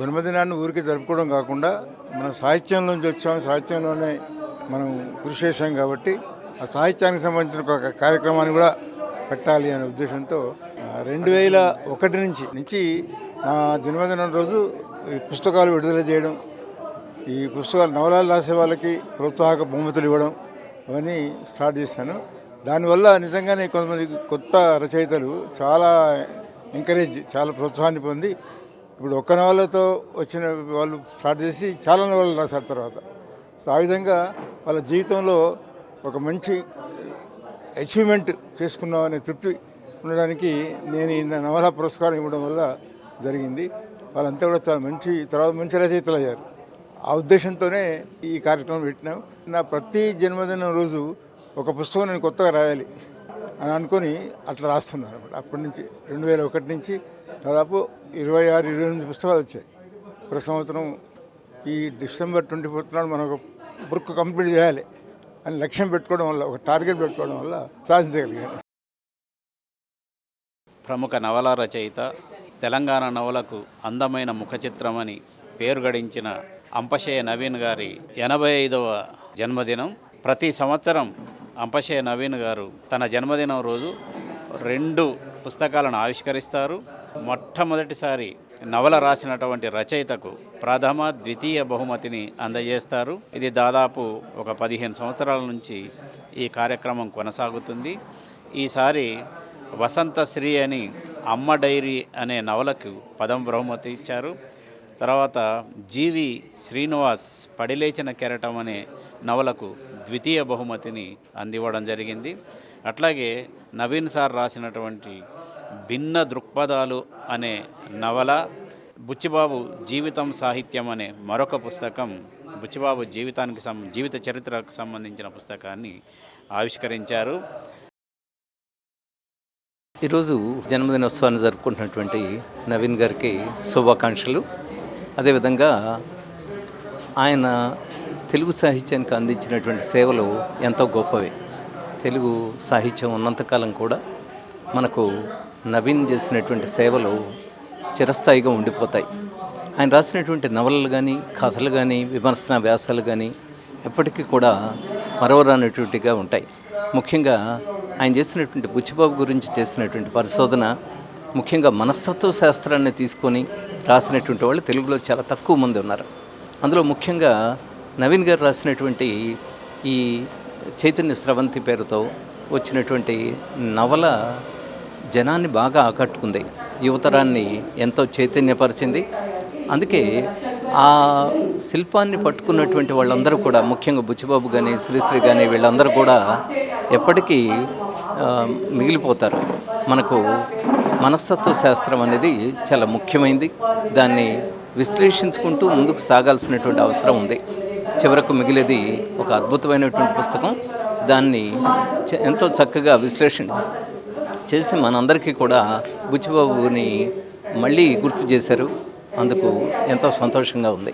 జన్మదినాన్ని ఊరికి జరుపుకోవడం కాకుండా మనం సాహిత్యంలోంచి వచ్చాం. సాహిత్యంలోనే మనం కృషి చేశాం కాబట్టి ఆ సాహిత్యానికి సంబంధించిన ఒక కార్యక్రమాన్ని కూడా పెట్టాలి అనే ఉద్దేశంతో రెండు వేల ఒకటి నుంచి నుంచి నా జన్మదినం రోజు ఈ పుస్తకాలు విడుదల చేయడం ఈ పుస్తకాలు నవలాలు రాసే వాళ్ళకి ప్రోత్సాహక బహుమతులు ఇవ్వడం అవన్నీ స్టార్ట్ చేశాను. దానివల్ల నిజంగానే కొంతమంది కొత్త రచయితలు చాలా ఎంకరేజ్ చాలా ప్రోత్సాహాన్ని పొంది ఇప్పుడు ఒక్క నవలతో వచ్చిన వాళ్ళు స్టార్ట్ చేసి చాలా నవలలు రాశారు తర్వాత. సో ఆ విధంగా వాళ్ళ జీవితంలో ఒక మంచి అచీవ్మెంట్ చేసుకున్నాం అనే తృప్తి ఉండడానికి నేను ఈ నవల పురస్కారం ఇవ్వడం వల్ల జరిగింది. వాళ్ళంతా కూడా చాలా మంచి తర్వాత మంచి రచయితలు అయ్యారు. ఆ ఉద్దేశంతోనే ఈ కార్యక్రమం పెట్టినాం. నా ప్రతి జన్మదినం రోజు ఒక పుస్తకం నేను కొత్తగా రాయాలి అని అనుకొని అట్లా రాస్తున్నాను అనమాట అప్పటి నుంచి రెండు వేల ఒకటి నుంచి దాదాపు ఇరవై ఆరు ఇరవై ఎనిమిది పుస్తకాలు వచ్చాయి. ప్రతి సంవత్సరం ఈ డిసెంబర్ ట్వంటీ ఫోర్త్ నాడు మనం ఒక బుక్ కంప్లీట్ చేయాలి అని లక్ష్యం పెట్టుకోవడం వల్ల ఒక టార్గెట్ పెట్టుకోవడం వల్ల సాధించగలిగాను. ప్రముఖ నవల రచయిత తెలంగాణ నవలకు అందమైన ముఖ చిత్రమని పేరు గడించిన అంపశయ నవీన్ గారి ఎనభై ఐదవ జన్మదినం. ప్రతి సంవత్సరం అంపశయ నవీన్ గారు తన జన్మదినం రోజు రెండు పుస్తకాలను ఆవిష్కరిస్తారు. మొట్టమొదటిసారి నవల రాసినటువంటి రచయితకు ప్రథమ ద్వితీయ బహుమతిని అందజేస్తారు. ఇది దాదాపు ఒక పదిహేను సంవత్సరాల నుంచి ఈ కార్యక్రమం కొనసాగుతుంది. ఈసారి వసంత శ్రీ అని అమ్మ డైరీ అనే నవలకు పదం బహుమతి ఇచ్చారు. తర్వాత జీవి శ్రీనివాస్ పడిలేచిన కెరటం అనే నవలకు ద్వితీయ బహుమతిని అందివ్వడం జరిగింది. అట్లాగే నవీన్ సార్ రాసినటువంటి భిన్న దృక్పథాలు అనే నవల బుచ్చిబాబు జీవితం సాహిత్యం అనే మరొక పుస్తకం బుచ్చిబాబు జీవితానికి సం జీవిత చరిత్రకు సంబంధించిన పుస్తకాన్ని ఆవిష్కరించారు. ఈరోజు జన్మదినోత్సవాన్ని జరుపుకుంటున్నటువంటి నవీన్ గారికి శుభాకాంక్షలు. అదేవిధంగా ఆయన తెలుగు సాహిత్యానికి అందించినటువంటి సేవలు ఎంతో గొప్పవి. తెలుగు సాహిత్యం ఉన్నంతకాలం కూడా మనకు నవీన్ చేసినటువంటి సేవలు చిరస్థాయిగా ఉండిపోతాయి. ఆయన రాసినటువంటి నవలలు కానీ కథలు కానీ విమర్శన వ్యాసాలు కానీ ఎప్పటికీ కూడా మరవరానటువంటిగా ఉంటాయి. ముఖ్యంగా ఆయన చేసినటువంటి బుచ్చిబాబు గురించి చేసినటువంటి పరిశోధన ముఖ్యంగా మనస్తత్వ శాస్త్రాన్ని తీసుకొని రాసినటువంటి వాళ్ళు తెలుగులో చాలా తక్కువ మంది ఉన్నారు. అందులో ముఖ్యంగా నవీన్ గారు రాసినటువంటి ఈ చైతన్య స్రవంతి పేరుతో వచ్చినటువంటి నవల జనాన్ని బాగా ఆకట్టుకుంది. యువతరాన్ని ఎంతో చైతన్యపరిచింది. అందుకే ఆ శిల్పాన్ని పట్టుకున్నటువంటి వాళ్ళందరూ కూడా ముఖ్యంగా బుచ్చిబాబు కానీ శ్రీశ్రీ కానీ వీళ్ళందరూ కూడా ఎప్పటికీ మిగిలిపోతారు. మనకు మనస్తత్వ శాస్త్రం అనేది చాలా ముఖ్యమైనది దాన్ని విశ్లేషించుకుంటూ ముందుకు సాగాల్సినటువంటి అవసరం ఉంది. చివరకు మిగిలేది ఒక అద్భుతమైనటువంటి పుస్తకం. దాన్ని చ- ఎంతో చక్కగా విశ్లేషణ చేసి మనందరికీ కూడా బుచ్చిబాబుని మళ్ళీ గుర్తు చేశారు. అందుకు ఎంతో సంతోషంగా ఉంది.